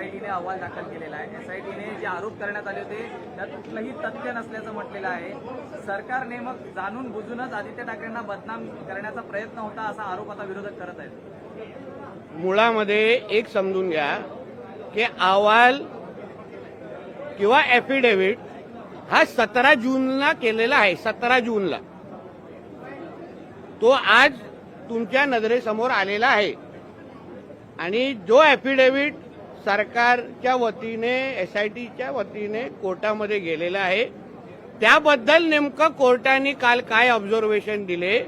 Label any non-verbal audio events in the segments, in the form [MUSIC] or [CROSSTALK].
एसआयटीने अहवाल दाखल केलेला आहे. एसआयटीने जे आरोप करण्यात आले होते त्यात कुठलंही तथ्य नसल्याचं म्हटलेलं आहे. सरकारने मग जाणून बुजूनच आदित्य ठाकरेंना बदनाम करण्याचा प्रयत्न होता असा आरोप आता विरोधक करत आहेत. मुळामध्ये एक समजून घ्या की अहवाल किंवा ॲफिडेव्हिट हा सतरा जूनला केलेला आहे सतरा जूनला. तो आज तुमच्या नजरेसमोर आलेला आहे. आणि जो ॲफिडेव्हिट सरकारच्या वतीने एस आय टीच्या वतीने कोर्टामध्ये गेलेला आहे. त्याबद्दल नेमकं कोर्टाने काल काय ऑब्झर्वेशन दिले?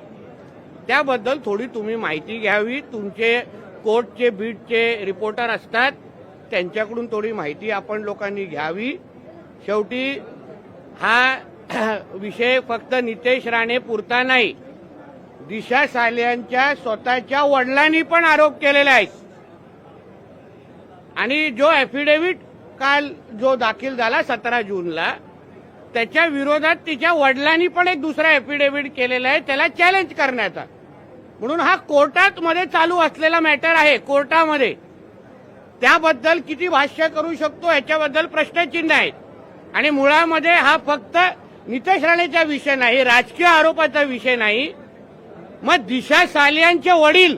त्याबद्दल थोडी तुम्ही माहिती घ्यावी. तुमचे कोर्टचे बीटचे रिपोर्टर असतात. त्यांच्याकडून थोडी माहिती आपण लोकांनी घ्यावी. शेवटी हा [CLEARS THROAT] विषय फक्त नितेश राणे पुरता नाही. दिशा सालियांच्या स्वतःच्या वडिलांनी पण आरोप केलेले आहेत. आणि जो ॲफिडेव्हिट काल जो दाखल झाला सतरा जूनला त्याच्या विरोधात तिच्या वडिलांनी पण एक दुसरा ॲफिडेव्हिट केलेला आहे त्याला चॅलेंज करण्याचा. म्हणून हा कोर्टात मध्ये चालू असलेला मॅटर आहे कोर्टामध्ये. त्याबद्दल किती भाष्य करू शकतो याच्याबद्दल प्रश्नचिन्ह आहेत. आणि मुळामध्ये हा फक्त नितेश राणेचा विषय नाही राजकीय आरोपाचा विषय नाही. मग दिशा सालियांचे वडील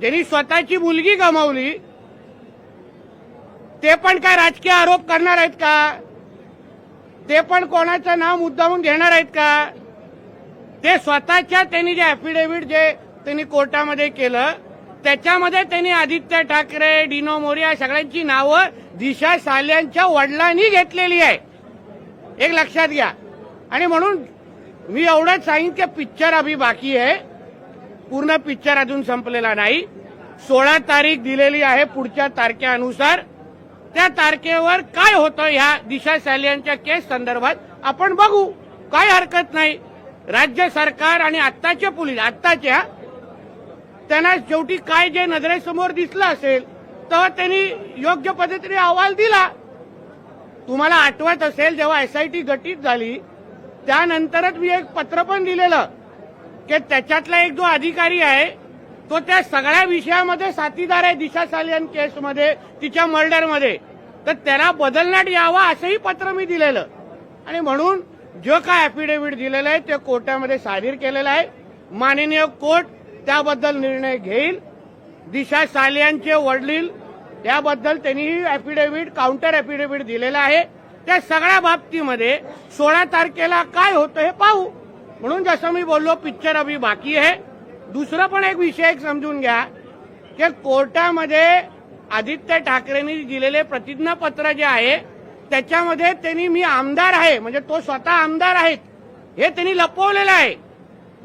ज्यांनी स्वतःची मुलगी गमावली ते पण काय राजकीय आरोप करणार आहेत का? ते पण कोणाचं नाव मुद्दामून घेणार आहेत का? ते स्वतःच्या त्यांनी जे ऍफिडेव्हिट जे त्यांनी कोर्टामध्ये केलं त्याच्यामध्ये त्यांनी आदित्य ठाकरे डिनो मोरिया सगळ्यांची नावं दिशा साल्यांच्या वडिलांनी घेतलेली आहे. एक लक्षात घ्या. आणि म्हणून मी एवढंच सांगेन की पिक्चर अभी बाकी आहे. पूर्ण पिक्चर अजून संपलेला नाही. सोळा तारीख दिलेली आहे पुढच्या तारखेनुसार. त्या तारखेवर काय होतं ह्या दिशा सालियांच्या केस संदर्भात आपण बघू. काय हरकत नाही. राज्य सरकार आणि आत्ताचे पोलीस आत्ताच्या त्यांना शेवटी काय जे नजरेसमोर दिसलं असेल तेव्हा त्यांनी योग्य पद्धतीने अहवाल दिला. तुम्हाला आठवत असेल जेव्हा एसआयटी गठीत झाली त्यानंतरच मी एक पत्र पण दिलेलं की त्याच्यातला एक जो अधिकारी आहे तो त्या सगळ्या विषयामध्ये साथीदार आहे दिशा सालियन केसमध्ये तिच्या मर्डरमध्ये. तर त्याला बदलण्यात यावा असंही पत्र मी दिलेलं. आणि म्हणून जो काय अफिडेव्हिट दिलेलं आहे ते कोर्टामध्ये सादर केलेलं आहे. माननीय कोर्ट त्याबद्दल निर्णय घेईल. दिशा सालियांचे वडील त्याबद्दल त्यांनीही अफिडेव्हिट काउंटर अफिडेव्हिट दिलेलं आहे. त्या सगळ्या बाबतीमध्ये सोळा तारखेला काय होतं हे पाहू. म्हणून जसं मी बोललो पिक्चर अभि बाकी आहे. दुसरं पण एक विषय एक समजून घ्या की कोर्टामध्ये आदित्य ठाकरेंनी दिलेले प्रतिज्ञापत्र जे आहे त्याच्यामध्ये त्यांनी मी आमदार आहे म्हणजे तो स्वतः आमदार आहेत हे त्यांनी लपवलेलं आहे.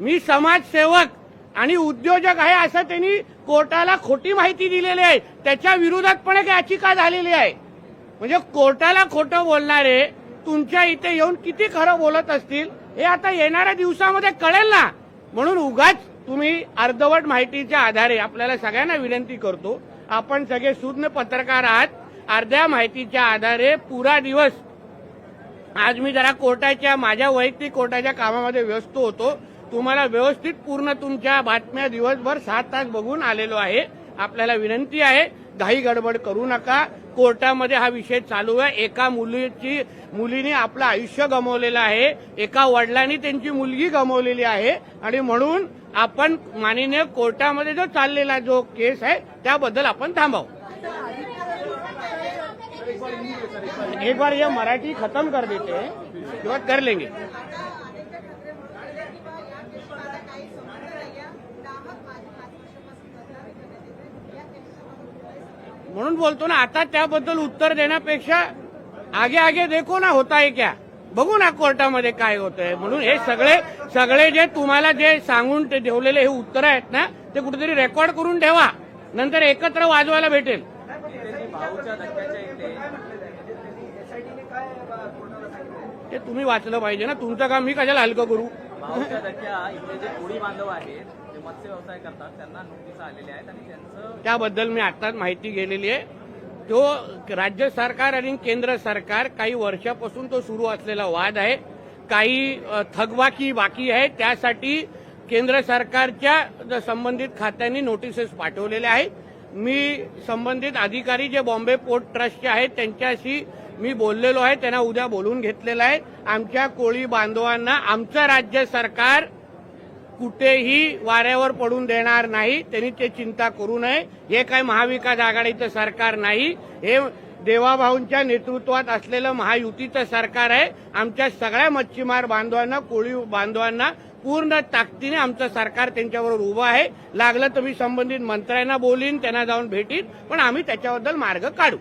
मी समाजसेवक आणि उद्योजक आहे असं त्यांनी कोर्टाला खोटी माहिती दिलेली आहे. त्याच्या विरोधात पण एक याचिका झालेली आहे. म्हणजे कोर्टाला खोटं बोलणारे तुमच्या इथे येऊन किती खरं बोलत असतील हे आता येणाऱ्या दिवसामध्ये कळेल ना. म्हणून उगाच तुम्ही अर्धवट माहितीच्या आधारे आपल्याला सगळ्यांना विनंती करतो आपण सगळे सुज्ञ पत्रकार आहात. अर्ध्या माहितीच्या आधारे पुरा दिवस आज मी जरा कोर्टाच्या माझ्या वैयक्तिक कोर्टाच्या कामामध्ये व्यस्त होतो. तुम्हाला व्यवस्थित पूर्ण तुमच्या बातम्या दिवसभर सात तास बघून आलेलो आहे. आपल्याला विनंती आहे घाई गडबड करू नका. कोर्टामध्ये हा विषय चालू आहे. एका मुलीची मुलीने आपलं आयुष्य गमावलेलं आहे. एका वडिलांनी त्यांची मुलगी गमावलेली आहे. आणि म्हणून आपण माननीय कोर्टामध्ये जो चाललेला जो केस आहे त्याबद्दल आपण थांबावं. एक बार ये मराठी खत्म कर देते हैं बाद कर लेंगे. म्हणून बोलतो ना आता त्याबद्दल उत्तर देण्यापेक्षा आगे आगे देखो ना होता है क्या? बघू ना कोर्टामध्ये काय होतंय. म्हणून हे सगळे सगळे जे तुम्हाला जे सांगून ते ठेवलेले हे उत्तर आहेत ना ते कुठेतरी रेकॉर्ड करून ठेवा. नंतर एकत्र वाजवायला भेटेल. ते तुम्ही वाचलं पाहिजे ना. तुमचं काम मी कशाला हलकं करू? भाऊच्या धक्क्या इथे जे कोळी बांधव आहेत जे मत्स्य व्यवसाय करतात त्यांना नोटीस आलेल्या आहेत आणि त्यांचं त्याबद्दल मी आताच माहिती गेलेली आहे. तो राज्य सरकार आणि केंद्र सरकार काही वर्षापासून तो सुरू असलेला वाद आहे काही थकबाकी बाकी आहे त्यासाठी केंद्र सरकारच्या संबंधित खात्यांनी नोटिसेस पाठवलेल्या आहेत. मी संबंधित अधिकारी जे बॉम्बे पोर्ट ट्रस्टचे आहेत त्यांच्याशी मी बोललेलो आहे त्यांना उद्या बोलून घेतलेलं आहे. आमच्या कोळी बांधवांना आमचं राज्य सरकार कुठेही वाऱ्यावर पडून देणार नाही. त्यांनी ते चिंता करू नये. हे काय महाविकास आघाडीचं सरकार नाही. हे देवाभाऊंच्या नेतृत्वात असलेलं महायुतीचं सरकार आहे. आमच्या सगळ्या मच्छीमार बांधवांना कोळी बांधवांना पूर्ण ताकदीने आमचं सरकार त्यांच्याबरोबर उभं आहे. लागलं तर मी संबंधित मंत्र्यांना बोलीन त्यांना जाऊन भेटीन पण आम्ही त्याच्याबद्दल मार्ग काढू.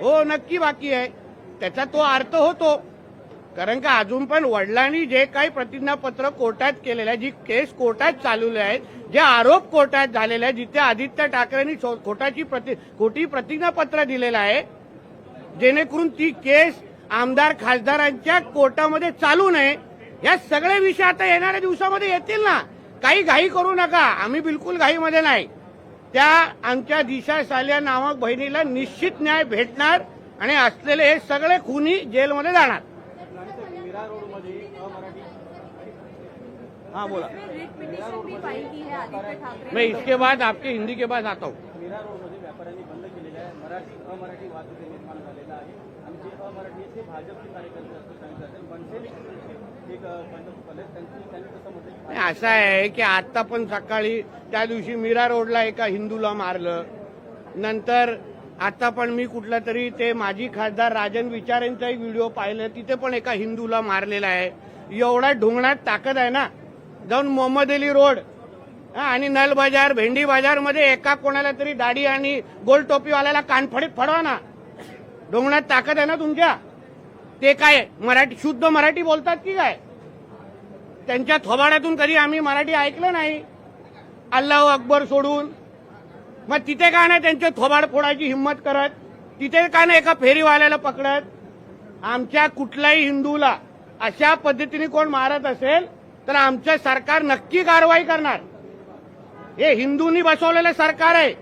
हो नक्की बाकी आहे. त्याचा तो अर्थ होतो. कारण का अजून पण वडिलांनी जे काही प्रतिज्ञापत्र कोर्टात केलेलं आहे जी केस कोर्टात चालवले आहेत जे आरोप कोर्टात झालेले आहेत जिथे आदित्य ठाकरेंनी खोटाची प्रति खोटी प्रतिज्ञापत्र दिलेलं आहे जेणेकरून ती केस आमदार खासदारांच्या कोर्टामध्ये चालू नये. या सगळे विषय आता येणाऱ्या दिवसामध्ये येतील ना. काही घाई करू नका. आम्ही बिलकुल घाईमध्ये नाही. त्या आमच्या दिशा साल्या नामक बहिणीला निश्चित न्याय भेटणार. आणि असलेले हे सगळे खुनी जेलमध्ये जाणार. हाँ बोला. मैं इसके बाद आपके हिंदी के बाद आता हूँ. असं आहे की आता पण सकाळी त्या दिवशी मीरा रोडला एका हिंदूला मारलं. नंतर आता पण मी कुठला तरी ते माजी खासदार राजन विचार यांचा एक व्हिडिओ पाहिलं. तिथे पण एका हिंदूला मारलेला आहे. एवढा ढोंगणात ताकद आहे ना? जाऊन मोहम्मद अली रोड आणि नल बाजार भेंडी बाजारमध्ये एका कोणाला तरी दाढी आणि गोल टोपीवाल्याला कानफडीत फडवा ना. डोंगणात ताकद आहे ना तुमच्या? ते काय मराठी शुद्ध मराठी बोलतात की काय? त्यांच्या थोबाड्यातून कधी आम्ही मराठी ऐकलं नाही? अल्लाह अकबर सोडून मग तिथे काय नाही त्यांचे थोबाड फोडायची हिंमत करत? तिथे काय नाही एका फेरीवाल्याला पकडत? आमच्या कुठल्याही हिंदूला अशा पद्धतीने कोण मारत असेल तर आमचं सरकार नक्की कारवाई करणार. हे हिंदूंनी बसवलेलं सरकार आहे.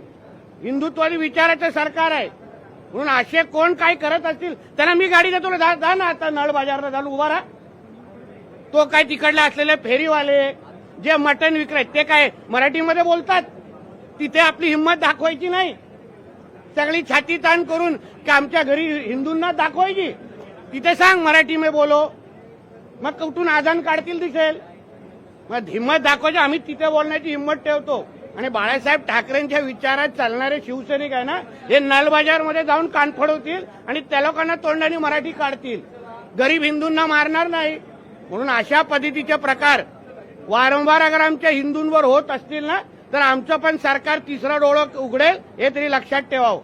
हिंदुत्वादी विचाराचं सरकार आहे. म्हणून असे कोण काय करत असतील त्यांना मी गाडी देतो जा जा ना आता नळ बाजारला जाऊन उभा राहा. तो काय तिकडले असलेले फेरीवाले जे मटण विक्रेत ते काय मराठीमध्ये बोलतात? तिथे आपली हिंमत दाखवायची नाही. सगळी छाती ताण करून की आमच्या घरी हिंदूंना दाखवायची. तिथे सांग मराठी मे बोलो. मग कुठून आजान काढतील दिसेल. मग हिंमत दाखवायची आम्ही तिथे बोलण्याची हिंमत ठेवतो. आणि बाळासाहेब ठाकरेंच्या विचारात चालणारे शिवसैनिक आहे ना हे नलबाजारमध्ये जाऊन कान फडवतील आणि त्या लोकांना तोंडाने मराठी काढतील. गरीब हिंदूंना मारणार नाही. म्हणून अशा पद्धतीचे प्रकार वारंवार अगर आमच्या हिंदूंवर होत असतील ना तर आमचं पण सरकार तिसरं डोळं उघडेल हे तरी लक्षात ठेवावं.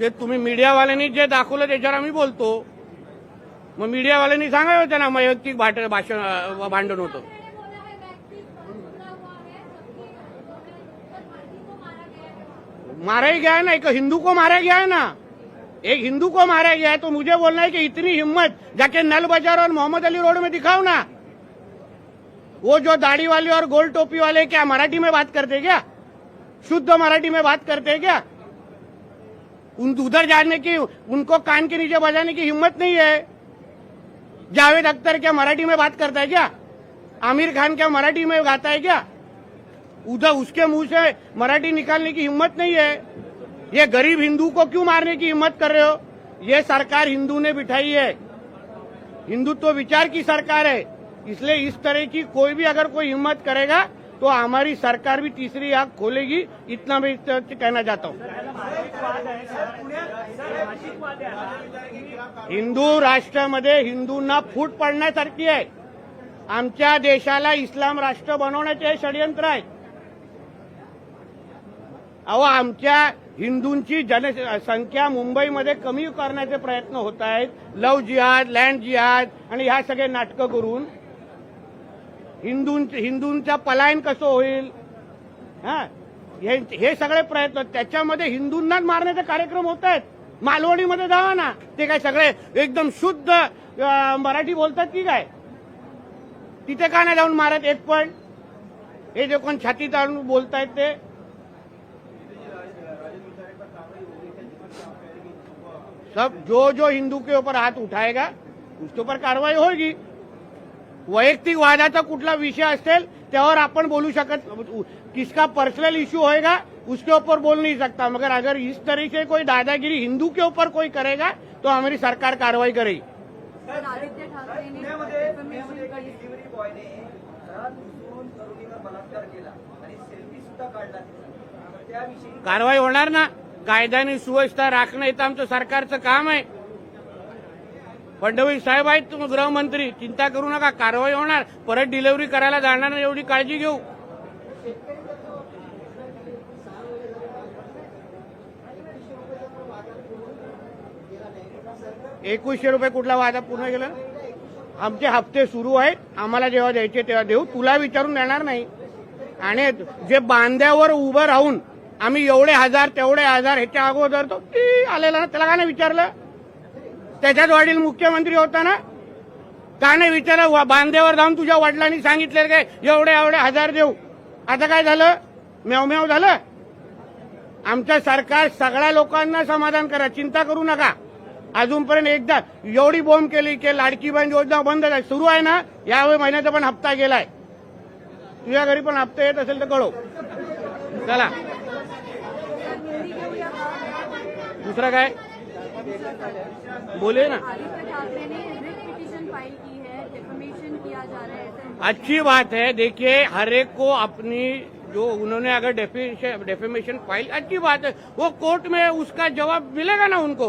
ते तुम्ही मीडियावाल्यांनी जे दाखवलं त्याच्यावर आम्ही बोलतो. मग मीडियावाल्यांनी सांगावं त्यांना वैयक्तिक भाट- भाषण भांडण होतं. मैंने मारा गया ना एक हिंदू को मारा गया ना. एक हिंदू को मारा गया है तो मुझे बोलना है कि इतनी हिम्मत जाके नल बाज़ार और मोहम्मद अली रोड में दिखाओ ना। वो जो दाढ़ी वाले और गोल टोपी वाले क्या मराठी में बात करते क्या? शुद्ध मराठी में बात करते हैं क्या? उन उधर जाने की, उनको कान के नीचे बजाने की हिम्मत नहीं है। जावेद अख्तर क्या मराठी में बात करता है क्या? आमिर खान क्या मराठी में गाता है क्या? उधर उसके मुँह से मराठी निकालने की हिम्मत नहीं है। ये गरीब हिंदू को क्यों मारने की हिम्मत कर रहे हो? ये सरकार हिंदू ने बिठाई है। हिंदुत्व विचार की सरकार है। इसलिए इस तरह की कोई भी अगर कोई हिम्मत करेगा तो हमारी सरकार भी तीसरी आंख खोलेगी। इतना मैं इस कहना चाहता हूँ। हिंदू राष्ट्रामध्ये हिंदूंना फूट पडण्यासारखी आहे. आमच्या देशाला इस्लाम राष्ट्र बनवण्याचे हे षडयंत्र आहे. अहो आमच्या हिंदूंची जनसंख्या मुंबईमध्ये कमी करण्याचे प्रयत्न होत आहेत. लव जिहाद लँड जिहाद आणि ह्या सगळे नाटकं करून. हिंदूं हिंदूंचा पलायन कसं होईल? हा? हे हे सगळे प्रयत्न त्याच्यामध्ये हिंदूंनाच मारण्याचे कार्यक्रम होत आहेत. मालवणीमध्ये जावा ना. ते काय सगळे एकदम शुद्ध मराठी बोलतात की काय? तिथे का नाही जाऊन मारत एक पण? हे जे कोण छाती ताणून बोलतायत ते? सब जो जो हिंदू के ऊपर हात उठाएगा उसके ऊपर कारवाई होगी। वैयक्तिक वादाचा कुठला विषय असेल त्यावर आपण बोलू शकत किसका पर्सनल इश्यू होएगा उसके ऊपर बोल नहीं सकता. मगर अगर इस तरह से कोई दादागिरी हिंदू के ऊपर कोई करेगा तो हमारी सरकार कार्रवाई करेगी. कारवाई होणार ना? कायद्याने सुव्यवस्था राखणं हे तर आमचं सरकारचं काम आहे. फडणवीस साहेब आहेत गृहमंत्री चिंता करू नका कारवाई होणार. परत डिलिव्हरी करायला जाणार नाही एवढी काळजी घेऊ. एकवीसशे रुपये कुठला वादा पूर्ण केला? आमचे हप्ते सुरू आहेत आम्हाला जेव्हा द्यायचे तेव्हा देऊ. तुला विचारून देणार नाही. आणि जे बांध्यावर उभं राहून आम्ही एवढे हजार तेवढे हजार ह्याच्या अगोदर तो ती आलेला. ना त्याला का नाही विचारलं. त्याच्यात वडील मुख्यमंत्री होता ना का नाही विचारलं वा- जाऊन तुझ्या वडिलांनी सांगितलेलं काय? एवढे एवढे हजार देऊ. आता काय झालं? मेव झालं. आमचं सरकार सगळ्या लोकांना समाधान करा. चिंता करू नका. अजूनपर्यंत एकदा एवढी बोंब केली की लाडकी बहीण योजना बंद झाली. सुरू आहे ना? यावेळी महिन्याचा पण हप्ता गेलाय. तुझ्या घरी पण हप्ता येत असेल तर कळव. चला. दुसरं काय बोले ना। ने की है है ऐसे अच्छी बात है देखिए हर एक को अपनी जो उन्होंने अगर डेफिमेशन फ़ाइल अच्छी बात है वो कोर्ट में उसका जवाब मिलेगा ना उनको?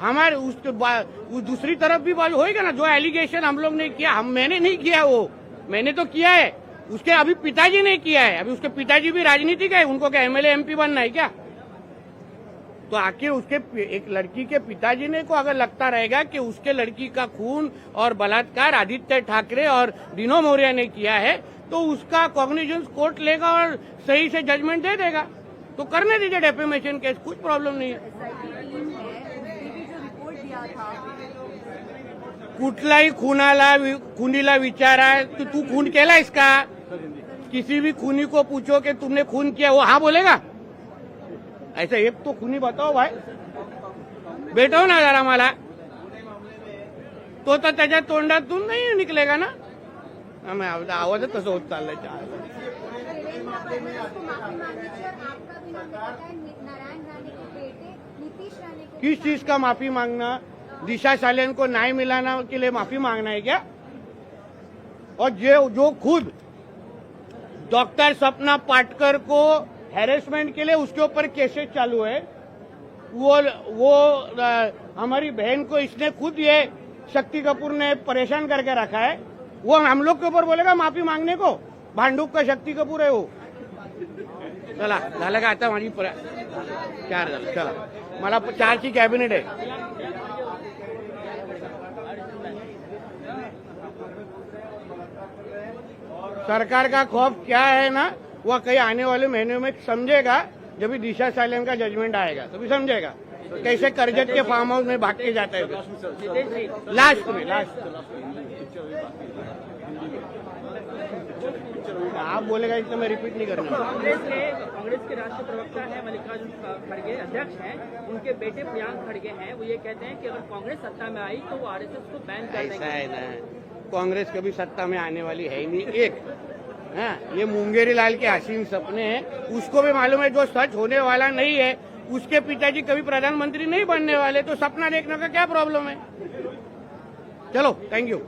हमारे उस उस दूसरी तरफ़ भी बात होएगा ना जो एलिगेशन हम लोग ने किया हम मैंने नहीं किया वो। मैंने तो किया है। उसके अभी पिताजी ने किया है। अभी उसके पिताजी भी राजनीतिक है उनको क्या एमएलए एमपी बनना है क्या? तो आखिर उसके एक लड़की के पिताजी ने को अगर लगता रहेगा कि उसके लड़की का खून और बलात्कार आदित्य ठाकरे और दिनो मौर्य ने किया है तो उसका कॉग्निजेंस कोर्ट लेगा और सही से जजमेंट दे देगा। तो करने दीजिए डेफेमेशन केस कुछ प्रॉब्लम नहीं है। कुठलाही खुनाला खुनीला विचारा तू तू खून केलायस का किसी भी खूनी को पूछो कि तुमने खून किया, वो हाँ बोलेगा? ऐसा एक तो खुनी बताओ भाई। भेटव ना जरा मला। तो तर त्याच्या तोंडातून नाही निकलेगा ना? आवाज- आवाजच कसं होत चाललंय. त्या किस चीज का माफी मांगना? दिशा सालेन को न्याय मिलाना के लिए माफी मांगना है क्या? और जो जो खुद डॉक्टर सपना पाटकर को हैरेसमेंट के लिए उसके ऊपर केसेस चालू है। वो वो अ, हमारी बहन को इसने खुद ये शक्ति कपूर ने परेशान करके रखा है। वो हम लोग के ऊपर बोलेगा माफ़ी मांगने को। भांडूप का शक्ति कपूर है वो। चला झालं का आता माझी चार झालं चला। मला चारची कॅबिनेट आहे सरकार का खौफ क्या है ना? वह कहीं आने वाले महीने में समझेगा जब भी दिशा साइलेंट का जजमेंट आएगा तभी समझेगा तो कैसे करजत के फार्म हाउस में भाग के जाता है। लास्ट में लास्ट आप बोलेगा इसलिए मैं रिपीट नहीं करना। कांग्रेस के कांग्रेस के राष्ट्रीय प्रवक्ता है मल्लिकार्जुन खड़गे अध्यक्ष हैं। उनके बेटे प्रियांक खड़गे हैं। वो ये कहते हैं कि अगर कांग्रेस सत्ता में आई तो वो आरएसएस को बैन कर देंगे। कांग्रेस कभी सत्ता में आने वाली है ही नहीं। एक है ये मुंगेरी लाल के हसीन सपने हैं। उसको भी मालूम है जो सच होने वाला नहीं है उसके पिताजी कभी प्रधानमंत्री नहीं बनने वाले तो सपना देखने का क्या प्रॉब्लम है? चलो थैंक यू